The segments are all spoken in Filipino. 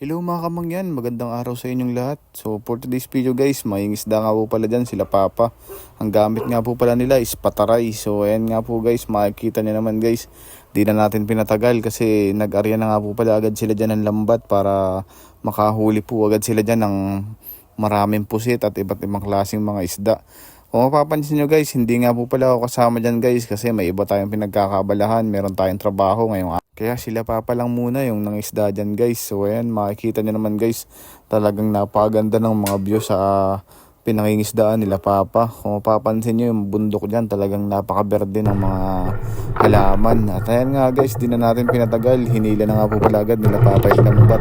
Hello mga kamangyan, magandang araw sa inyong lahat. So for today's video guys, may isda nga po pala dyan, sila Papa. Ang gamit nga po pala nila is pataray. So ayan nga po guys, makikita niyo naman guys. Di na natin pinatagal kasi nag-arya na nga po pala agad sila dyan ng lambat para makahuli po agad sila dyan ng maraming pusit at iba't ibang klaseng mga isda. Kung mapapansin nyo guys, hindi nga po pala ako kasama dyan guys kasi may iba tayong pinagkakabalahan, meron tayong trabaho ngayong. Kaya sila pa pa lang muna yung nangisda dyan guys. So ayan, makikita nyo naman guys, talagang napakaganda ng mga view sa pinangingisdaan nila Papa. Kung mapapansin nyo yung bundok dyan, talagang napakaberde ng mga halaman. At ayan nga guys, di na natin pinatagal, hinila na nga po pala agad nila Papa yung lambat.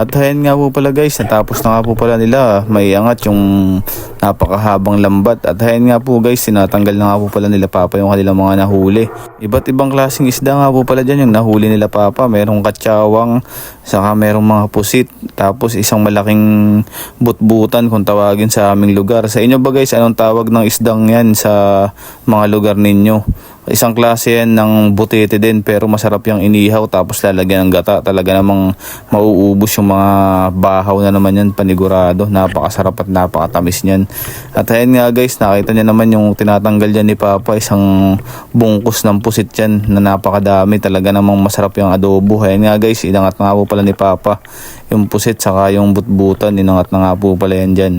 At ayan nga po pala guys, natapos na nga po pala nila may angat yung napakahabang lambat. At ayan nga po guys, sinatanggal na nga po pala nila Papa yung kanilang mga nahuli. Iba't ibang klaseng isda nga po pala dyan yung nahuli nila Papa. Merong katsawang, saka merong mga pusit. Tapos isang malaking butbutan kung tawagin sa aming lugar. Sa inyo ba guys, anong tawag ng isdang yan sa mga lugar ninyo? Isang klase yan ng butete din pero masarap yung inihaw tapos lalagyan ng gata. Talaga namang mauubos yung mga bahaw na naman yan panigurado. Napakasarap at napakatamis niyan. At ayan nga guys, nakita niya naman yung tinatanggal dyan ni Papa. Isang bungkus ng pusit yan na napakadami. Talaga namang masarap yung adobo. Ayan nga guys, inangat na nga po pala ni Papa. Yung pusit saka yung butbutan, inangat na nga po pala yan dyan.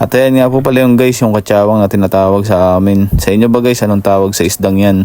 At ayan nga po pala yung guys, yung katsawang na tinatawag sa amin. Sa inyo ba guys, anong tawag sa isdang yan?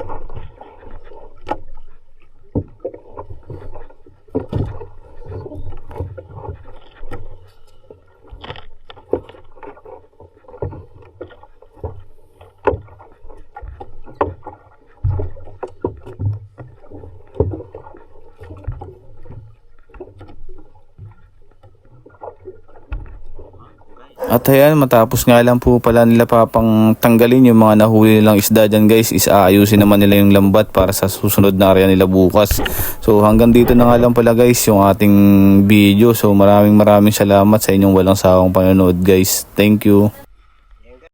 At ayan, matapos nga lang po pala nila papang tanggalin yung mga nahuli nilang isda dyan guys, is aayusin naman nila yung lambat para sa susunod na area nila bukas. So hanggang dito na nga lang pala guys yung ating video. So maraming maraming salamat sa inyong walang sawang panonood guys. Thank you.